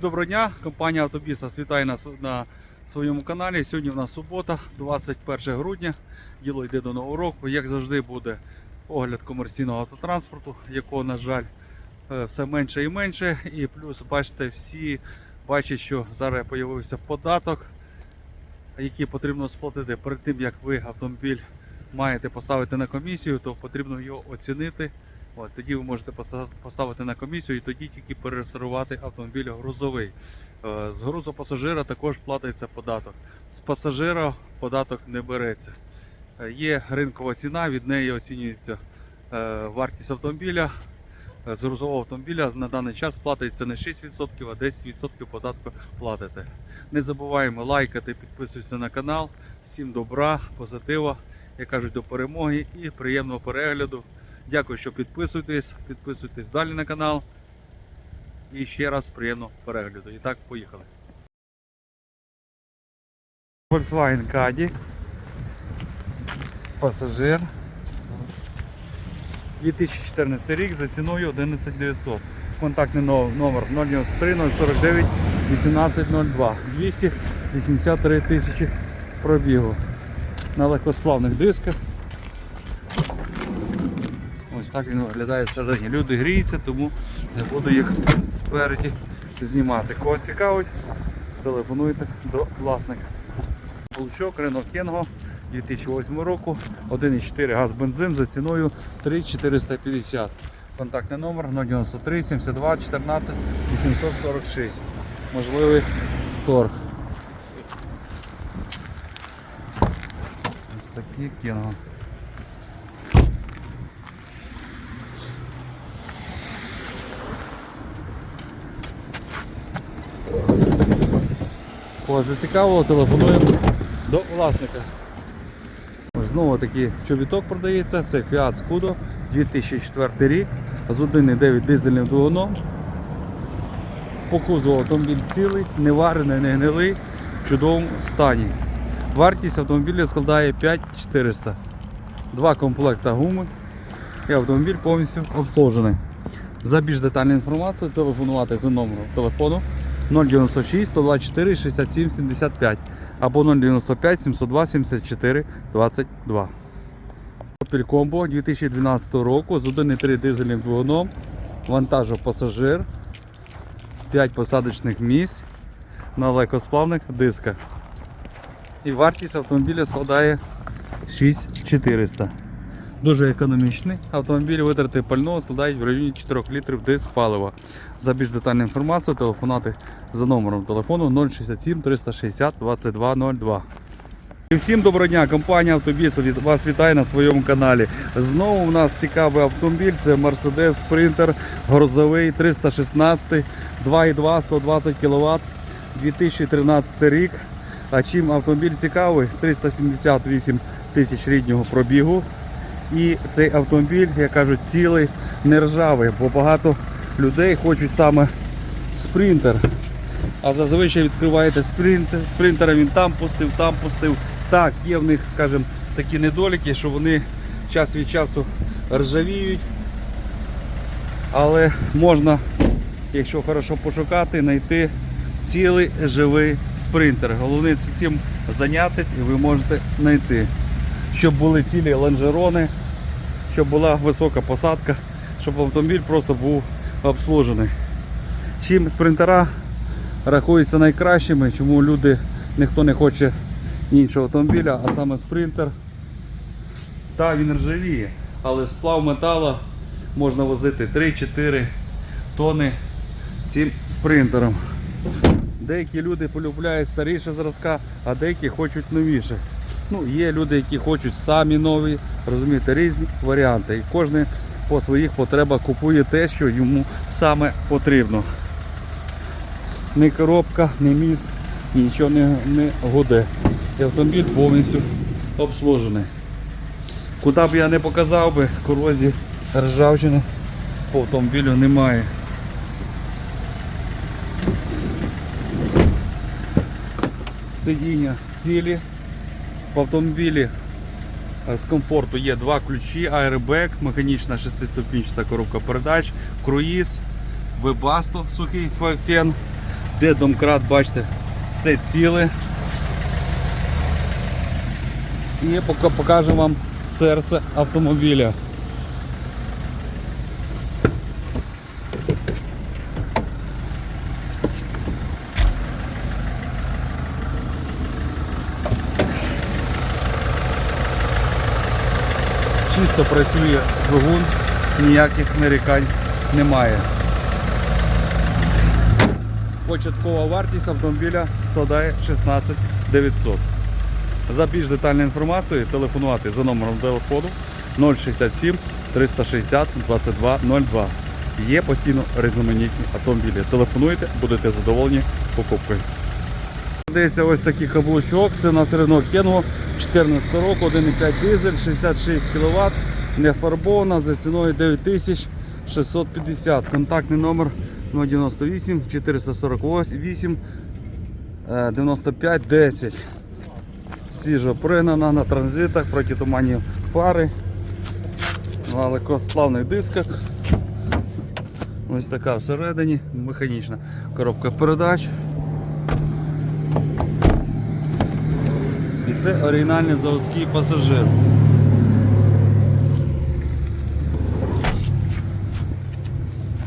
Доброго дня, компанія Автобіс вітає нас на своєму каналі. Сьогодні в нас субота, 21 грудня. Діло йде до нового року. Як завжди буде огляд комерційного автотранспорту, якого, на жаль, е, все менше і менше. І плюс, бачите, всі бачать, що зараз з'явився податок, який потрібно сплатити перед тим, як ви автомобіль маєте поставити на комісію, то потрібно його оцінити. От, тоді ви можете поставити на комісію і тоді тільки перереєструвати автомобіль грузовий. Е, З грузу пасажира також платиться податок. З пасажира податок не береться. Е, Є ринкова ціна, від неї оцінюється е, вартість автомобіля. З грузового автомобіля на даний час платиться не 6%, а 10% податку платите. Не забуваємо лайкати, підписуватися на канал. Всім добра, позитива, як кажуть, до перемоги і приємного перегляду. Дякую, що підписуєтесь, підписуйтесь далі на канал. І ще раз приємного перегляду. І так, поїхали. Volkswagen Caddy. Пасажир. 2014 рік за ціною 11900. Контактний номер 093 049 1802. 283 тисячі пробігу. На легкосплавних дисках. Так він виглядає всередині. Люди гріються, тому не буду їх спереді знімати. Кого цікавить, телефонуйте до власника. Получок Renault Kengo 2008 року, 1,4 газ бензин за ціною 3,450. Контактний номер 093 72 14 846. Можливий торг. Ось такі Kengo. Кого зацікавило, телефонуємо до власника. Знову такий чобіток продається. Це Fiat Scudo 2004 рік з 1,9 дизельним двигуном. По кузову автомобіль цілий, не варений, не гнилий, в чудовому стані. Вартість автомобіля складає 5400. Два комплекта гуми і автомобіль повністю обслужений. За більш детальну інформацію телефонувати за номером телефону 096 124 67 75 або 095 702 74 22. Opel Combo 2012 року з 1,3 дизельним двигуном, вантажопасажир, 5 посадочних місць на легкосплавних дисках. І вартість автомобіля складає 6400. Дуже економічний. Автомобіль витрати пального складають в районі 4 літрів диск палива. За більш детальну інформацію телефонувати за номером телефону 067 360 2202. І всім доброго дня, компанія Автобіс вас вітає на своєму каналі. Знову у нас цікавий автомобіль, це Mercedes Sprinter грузовий 316 2,2 120 кВт 2013 рік. А чим автомобіль цікавий? 378 тисяч ріднього пробігу. І цей автомобіль, як кажуть, цілий не ржавий, бо багато людей хочуть саме спринтер. А зазвичай відкриваєте спринтер, спринтера він там пустив, там пустив. Так, є в них, скажімо, такі недоліки, що вони час від часу ржавіють. Але можна, якщо хорошо пошукати, знайти цілий живий спринтер. Головне цим зайнятися і ви можете знайти. Щоб були цілі лонжерони, щоб була висока посадка, щоб автомобіль просто був обслужений. Чим спринтера рахуються найкращими, чому люди ніхто не хоче іншого автомобіля, а саме спринтер. Так, він ржавіє, але сплав металу можна возити 3-4 тони цим спринтером. Деякі люди полюбляють старіше зразка, а деякі хочуть новіше. Ну, є люди, які хочуть самі нові, розумієте, різні варіанти. І кожен по своїх потребах купує те, що йому саме потрібно. Ні коробка, ні міст, нічого не, не гуде. І автомобіль повністю обслужений. Куди б я не показав би, корозії ржавчини по автомобілю немає. Сидіння цілі. В автомобілі е, з комфорту є два ключі, аербек, механічна шестиступінчата коробка передач, круїз, вебасто, сухий фе- фен, Де домкрат, бачите, все ціле. І покажу вам серце автомобіля. Чисто працює двигун, ніяких нарікань немає. Початкова вартість автомобіля складає 16 900. За більш детальною інформацією телефонувати за номером телефону 067 360 2202. Є постійно різноманітні автомобілі. Телефонуйте, будете задоволені покупкою. Дивіться, ось такий каблучок. Це у нас Renault Kengo 14 року, 1,5 дизель, 66 кВт, не фарбована за ціною 9650. Контактний номер 098 448 е, 95 10. Свіжо пригнана на транзитах, протитуманні пари, на легкосплавних дисках. Ось така всередині, механічна коробка передач. І це оригінальний заводський пасажир.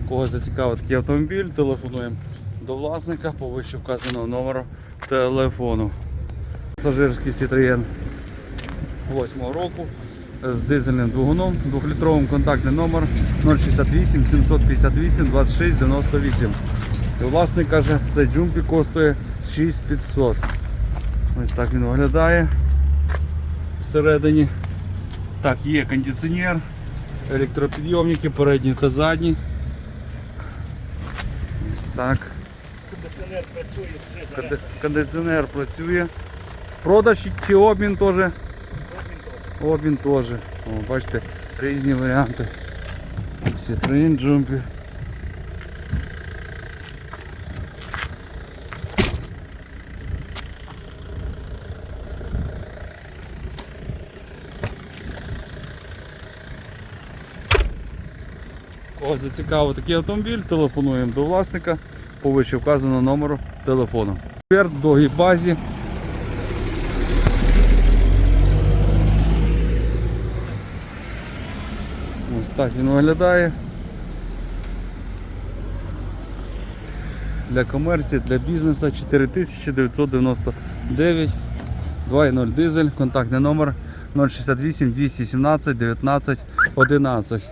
Кого зацікавив такий автомобіль, телефонуємо до власника по вище вказаного номеру телефону. Пасажирський Citroën 8 року з дизельним двигуном, 2-літровим контактний номер 068 758 26 98. І власник каже, цей джумпі коштує 6500. Ось так він виглядає всередині. Так, є кондиціонер, електропідйомники, передні та задні. Ось так. Кондиціонер працює, все Конди- Кондиціонер працює. Продаж чи обмін теж? Обмін теж. О, бачите, різні варіанти. Citroen Jumpy. Кого зацікавив такий автомобіль, телефонуємо до власника по вище вказаного номеру телефону. Тепер в довгій базі. Ось так він виглядає. Для комерції, для бізнесу 4999 2.0 дизель, контактний номер 068 217 19 11.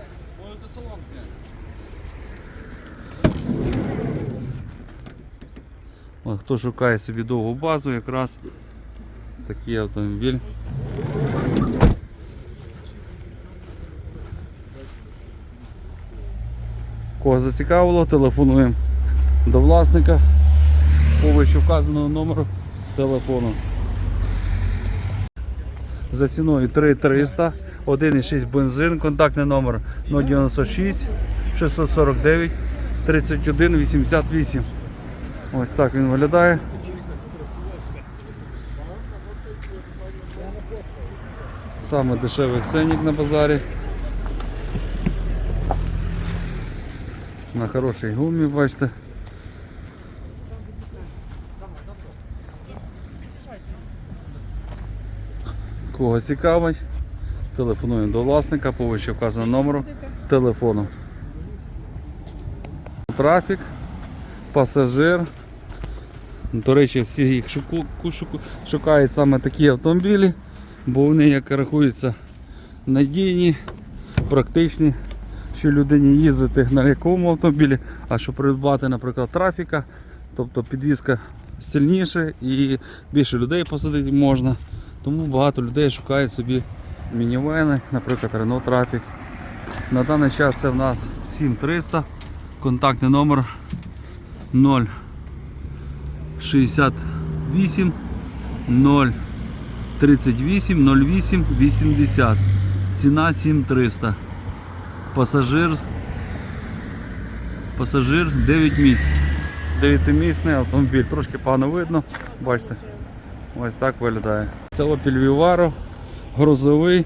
От, хто шукає собі довгу базу, якраз такий автомобіль. Кого зацікавило, телефонуємо до власника по вище вказаного номеру телефону. За ціною 3300, 1,6 бензин, контактний номер 096 649 31 88. Ось так він виглядає. Саме дешевий ценник на базарі. На хорошій гумі, бачите. Кого цікавить, телефонуємо до власника по вище номеру телефону. Трафік, пасажир. До речі, всі їх шукають саме такі автомобілі, бо вони як рахуються надійні, практичні, що людині їздити на якому автомобілі, а щоб придбати, наприклад, трафіка, тобто підвізка сильніше і більше людей посадити можна. Тому багато людей шукають собі мінівени, наприклад, Renault Traffic. На даний час це в нас 7300, контактний номер 0 68 0 38 08 80. Ціна 7300. Пасажир. Пасажир 9 місць. 9-місний автомобіль. Трошки погано видно. Бачите. Ось так виглядає. Це Opel Vivaro, грузовий.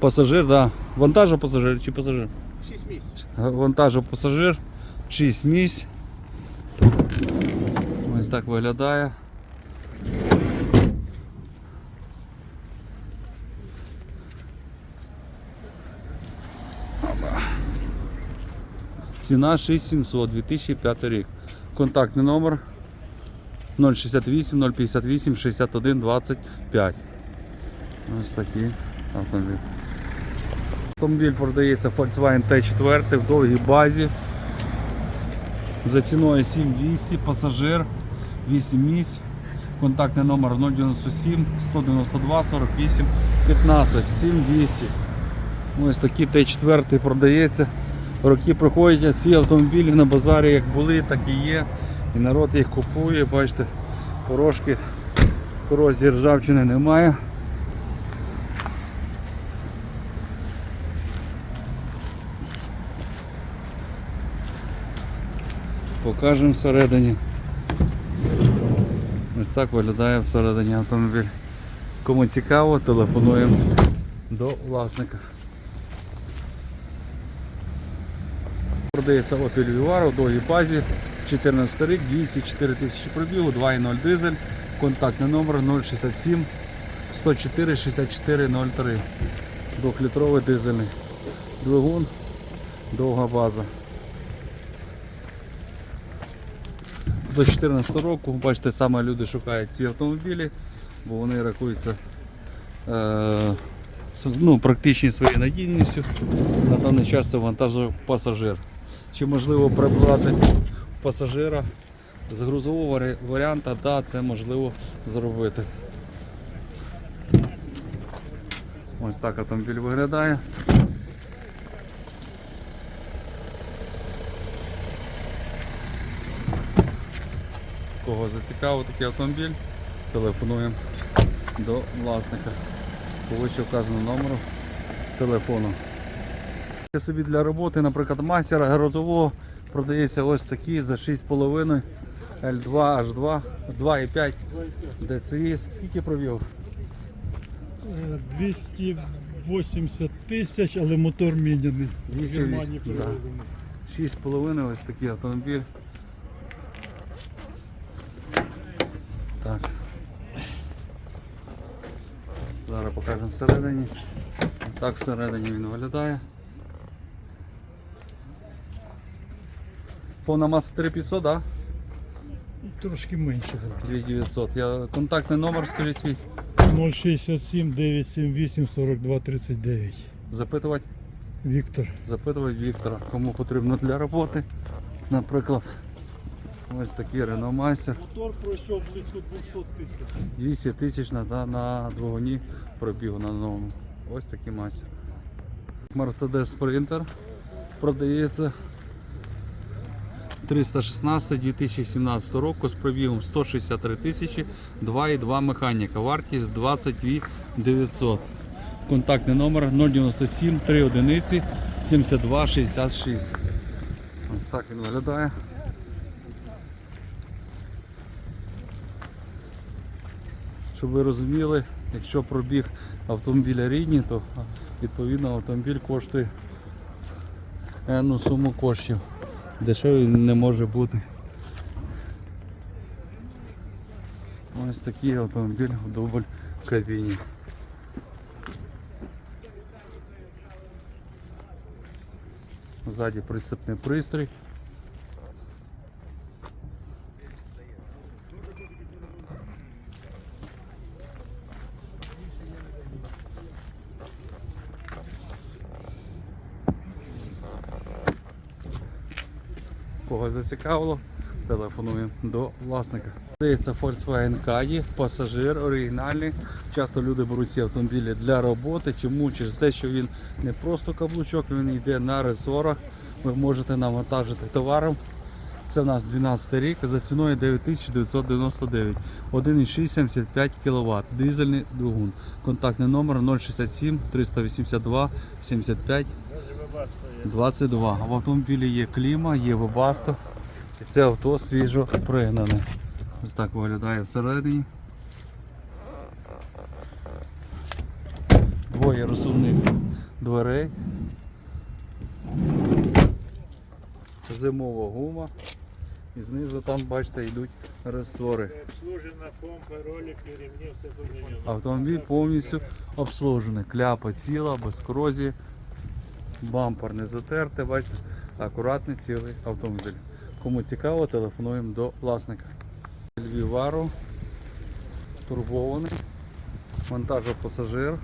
Пасажир, да. Вантажо пасажир чи пасажир? 6 місяців. Вантажо пасажир, 6 місць. Ось так виглядає. Ціна 6700, 2005 рік. Контактний номер 068 058 61 25. Ось такий автомобіль. Автомобіль продається Volkswagen T4 в довгій базі. За ціною 7200, пасажир, 8 місць. Контактний номер 097 192 48 15 7200. Ось такий Т4 продається. Роки проходять, а ці автомобілі на базарі як були, так і є. І народ їх купує, бачите, порошки, корозії ржавчини немає. Покажемо всередині. Ось так виглядає всередині автомобіль. Кому цікаво, телефонуємо до власника. Продається Opel Vivaro в довгій базі, 14 рік, 204 тисячі пробігу, 2.0 дизель, контактний номер 067 104 64 03. Двохлітровий дизельний двигун, довга база. До 2014 року, бачите, саме люди шукають ці автомобілі, бо вони рахуються е, ну, практичні своєю надійністю. На даний час це вантажний пасажир. Чи можливо прибрати пасажира з грузового варі- варіанта, да, це можливо зробити. Ось так автомобіль виглядає. Кого зацікавив такий автомобіль, телефонуємо до власника по вище вказаному номеру телефону. Собі для роботи, наприклад, мастера грузового продається ось такий за 6,5 L2 H2 2,5 DCI. Скільки пробіг? Е, 280 тисяч, але мотор міняний. З 280, Германії привезений. 6,5 ось такий автомобіль. Так. Зараз покажемо всередині. Так всередині він виглядає. Повна маса 3500, так? Трошки менше. 2900. Я, контактний номер, скажіть свій. 067 978 42 39. Запитувати. Віктор. запитувати Віктора, кому потрібно для роботи. Наприклад, ось такий Renault Master. Мотор пройшов близько 200 тисяч. 200 тисяч на, на, на двигуні пробігу на новому. Ось такий мастер. Mercedes Sprinter продається 316 2017 року з пробігом 163 тисячі, 2,2 механіка. Вартість 22 900. Контактний номер 097 3 одиниці 72 66. Ось так він виглядає. Щоб ви розуміли, якщо пробіг автомобіля рідні, то відповідно автомобіль коштує енну суму коштів. Дешевий не може бути. Ось такий автомобіль в дубль кабіні. Ззаді прицепний пристрій. Кого зацікавило, телефонуємо до власника. Здається, Volkswagen Caddy, пасажир оригінальний. Часто люди беруть ці автомобілі для роботи. Чому? Через те, що він не просто каблучок, він йде на ресорах. Ви можете навантажити товаром. Це у нас 12 рік за ціною 9999. 1,6 75 кВт. Дизельний двигун. Контактний номер 067 382 75 22. В автомобілі є кліма, є вебасто. І це авто свіжо пригнане. Ось так виглядає всередині. Двоє розсувних дверей. Зимова гума. І знизу там, бачите, йдуть ньому. Автомобіль повністю обслужений. Кляпа ціла, без корозії. Бампер не затерте, бачите, акуратний цілий автомобіль. Кому цікаво, телефонуємо до власника. Львівару, турбований, вантажопасажир.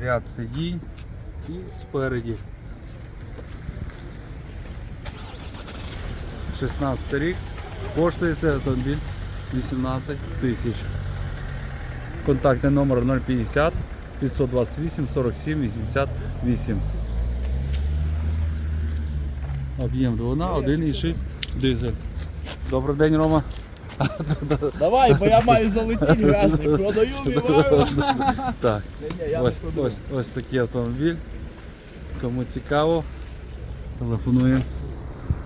Ряд сидінь і спереді. 16 рік. Коштує цей автомобіль 18 тисяч. Контактний номер 050 528 47 88. Об'єм двигуна 1,6 дизель. Добрий день, Рома. Давай, бо я маю залетіти грязний. Продаю. Так, не ось, ось, ось такий автомобіль. Кому цікаво, телефонуємо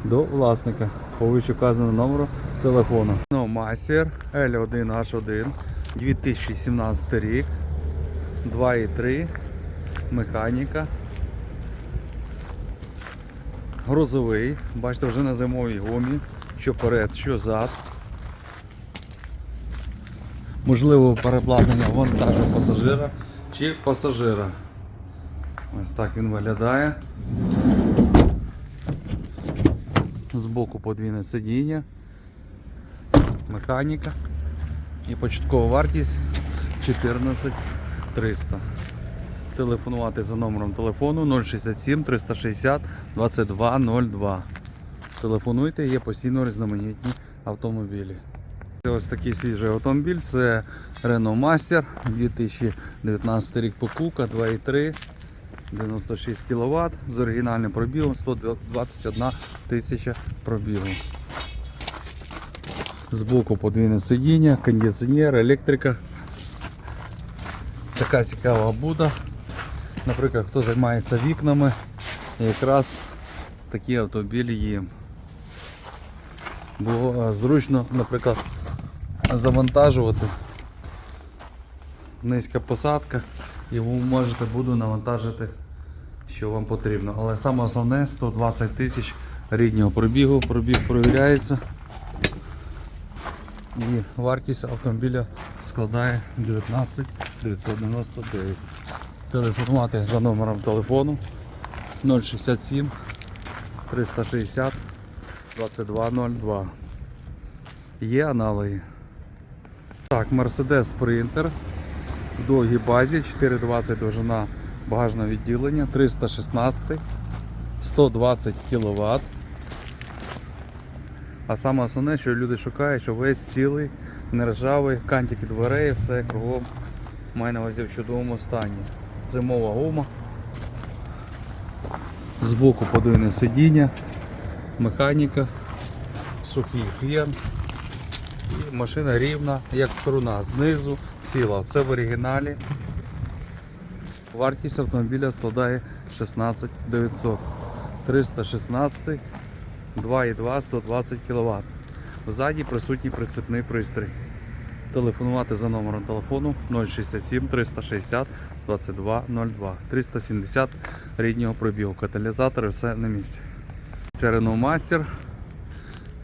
до власника по вище вказаному номеру телефону. Ну, Мастер L1H1 2017 рік. 2,3 механіка. Грузовий. Бачите, вже на зимовій гумі. Що перед, що зад. Можливо переплатнення вантажу пасажира чи пасажира. Ось так він виглядає. Збоку подвійне сидіння, механіка і початкова вартість 14 300. Телефонувати за номером телефону 067 360 2202. Телефонуйте, є постійно різноманітні автомобілі. Ось такий свіжий автомобіль, це Renault Master 2019 рік покупка 2,3, 96 кВт з оригінальним пробігом 121 тисяча пробігу. Збоку подвійне сидіння, кондиціонер, електрика. Така цікава буда. Наприклад, хто займається вікнами, якраз такі автомобілі їм. Бо е, зручно, наприклад, завантажувати. Низька посадка і ви можете буду навантажити, що вам потрібно. Але саме основне 120 тисяч ріднього пробігу, пробіг перевіряється. І вартість автомобіля складає 19 999. Телефонувати за номером телефону 067 360 2202. Є аналоги. Так, Mercedes Sprinter в довгій базі, 420 довжина багажного відділення, 316, 120 кВт. А саме основне, що люди шукають, що весь цілий, нержавий, кантики дверей, все кругом має на увазі в чудовому стані. Зимова гума. Збоку подвійне сидіння, механіка, сухий фен. І машина рівна, як струна, знизу ціла. Це в оригіналі. Вартість автомобіля складає 16 900. 316, 2,2, 120 кВт. Ззаді присутній прицепний пристрій. Телефонувати за номером телефону 067 360 2202 370 ріднього пробігу. Каталізатори все на місці. Це Renault Master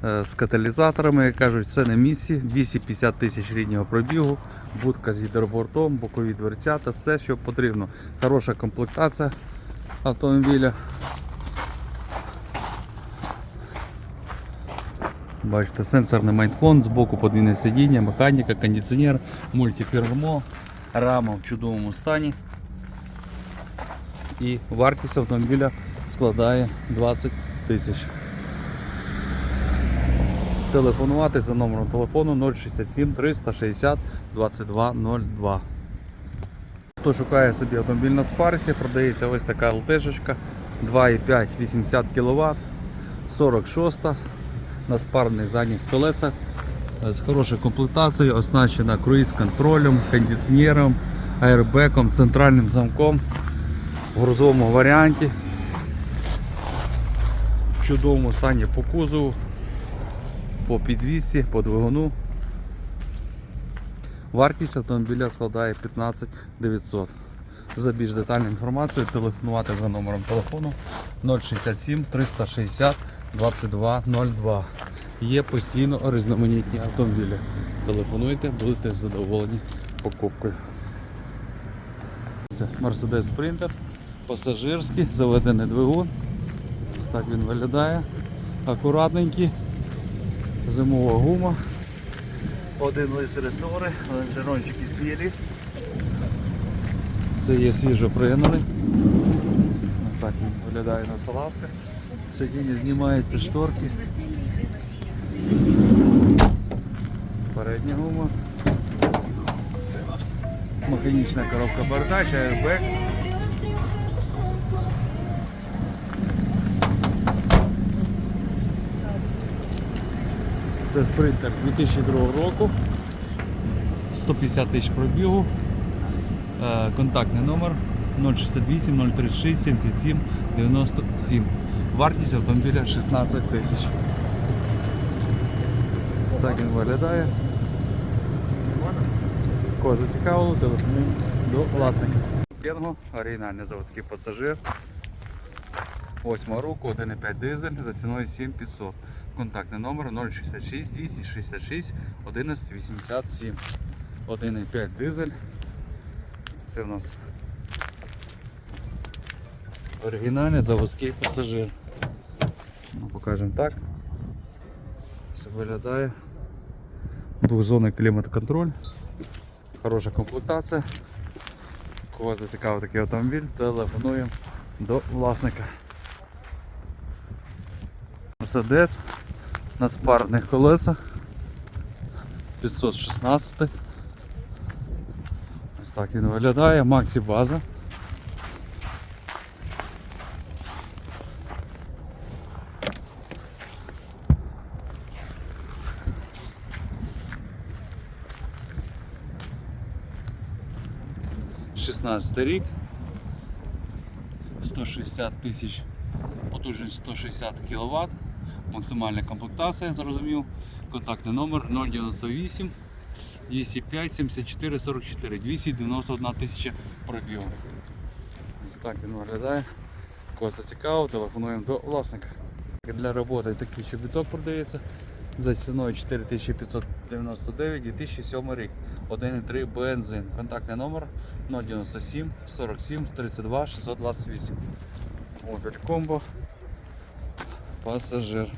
е, з каталізаторами, як кажуть, все на місці. 250 тисяч ріднього пробігу, будка з гідробортом, бокові дверцята, все, що потрібно. Хороша комплектація автомобіля. Бачите, сенсорний майнфон, збоку подвійне сидіння, механіка, кондиціонер, мультикермо, рама в чудовому стані. І вартість автомобіля складає 20 тисяч. Телефонувати за номером телефону 067 360 2202. Хто шукає собі автомобіль на спарсі, продається ось така ЛТшечка 2,5 80 кВт, 46 на спарних задніх колесах з хорошою комплектацією, оснащена круїз-контролем, кондиціонером, аербеком, центральним замком в грузовому варіанті. В чудовому стані по кузову, по підвісці, по двигуну. Вартість автомобіля складає 15 900. За більш детальну інформацію телефонувати за номером телефону 067 360 2202. Є постійно різноманітні автомобілі. Телефонуйте, будете задоволені покупкою. Це Mercedes Sprinter, пасажирський, заведений двигун. Ось так він виглядає. Акуратненький, зимова гума. Один лист ресори, лонжерончики цілі. Це є свіжо пригнаний. Так він виглядає на салазках. Сидіння знімається шторки. Передня гума. Механічна коробка передач, airbag. Це спринтер 2002 року. 150 тисяч пробігу. Е, Контактний номер 068 036 77 97. Вартість автомобіля 16 тисяч. Так він виглядає. Кого зацікавило, телефонуємо до власника. Кенго, оригінальний заводський пасажир. 8 року, 1,5 дизель за ціною 7500. Контактний номер 066 266 1187. 1,5 дизель. Це у нас оригінальний заводський пасажир. Ну, покажемо так. Все виглядає. Двохзонний клімат-контроль. Хороша комплектація. Кого зацікавив такий автомобіль, телефонуємо до власника. Мерседес на спарних колесах 516. Ось так він виглядає, Максі база. Шістнадцятий рік. 160 тисяч, потужність 160 кВт, максимальна комплектація, зрозумів. Контактний номер 098 205 74 44 291 тисяча пробігу. Ось так він виглядає. Кого зацікавив, телефонуємо до власника. Для роботи такий чобіток продається за ціною 4599 2007 рік. 1,3 бензин. Контактний номер 097 47 32 628. Opel Combo. Пасажир.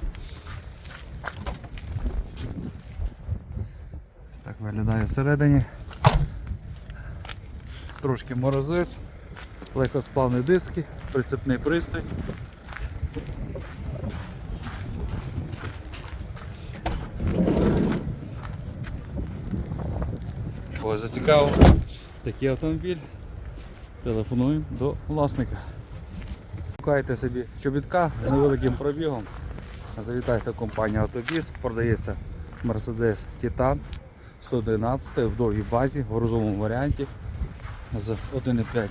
Ось Так виглядає всередині. Трошки морозець, легкосплавні диски, прицепний пристрій. Кого зацікавив такий автомобіль, телефонуємо до власника. Шукайте собі чобітка з невеликим пробігом. Завітайте компанію Автобіс, продається Mercedes Titan 111 в довгій базі, в грузовому варіанті з 1,5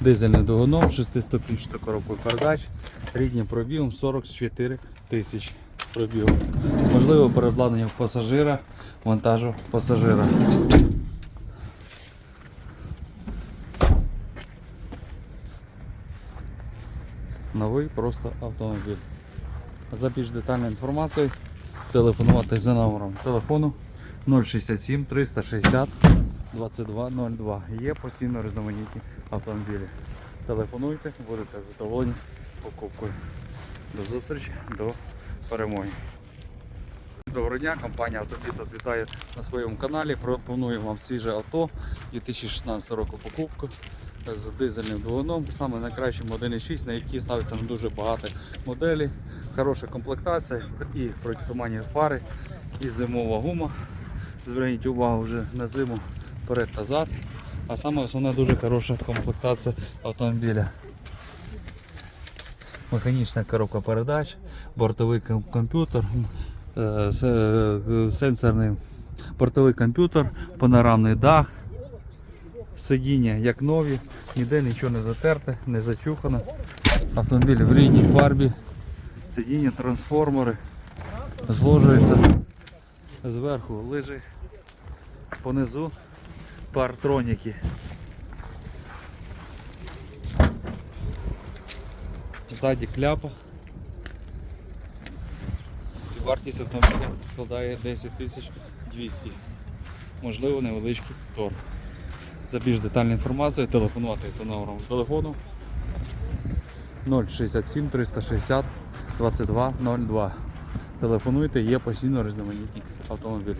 дизельним двигуном, 6-ступінчатою коробкою передач, рідним пробігом 44 тисяч пробігу. Можливо переобладнання пасажира, вантажу пасажира. Новий просто автомобіль. За більш детальною інформацією телефонувати за номером телефону 067 360 2202. Є постійно різноманітні автомобілі. Телефонуйте, будете задоволені покупкою. До зустрічі, до перемоги. Доброго дня, компанія Автобіс вас вітає на своєму каналі. Пропонуємо вам свіже авто 2016 року покупку з дизельним двигуном, саме найкращим 1.6, на який ставиться на дуже багато моделей. Хороша комплектація і протитуманні фари, і зимова гума. Зверніть увагу вже на зиму перед та зад. А саме основне дуже хороша комплектація автомобіля. Механічна коробка передач, бортовий комп'ютер, е, е, сенсорний бортовий комп'ютер, панорамний дах, сидіння як нові, ніде нічого не затерте, не зачухано. Автомобіль в рідній фарбі, сидіння, трансформери, зложується зверху лижі, понизу партроніки. Ззаді кляпа. Вартість автомобіля складає 10 200. Можливо, невеличкий торг. За більш детальну інформацію телефонувати за номером телефону 067 360 2202. Телефонуйте, є постійно різноманітні автомобілі.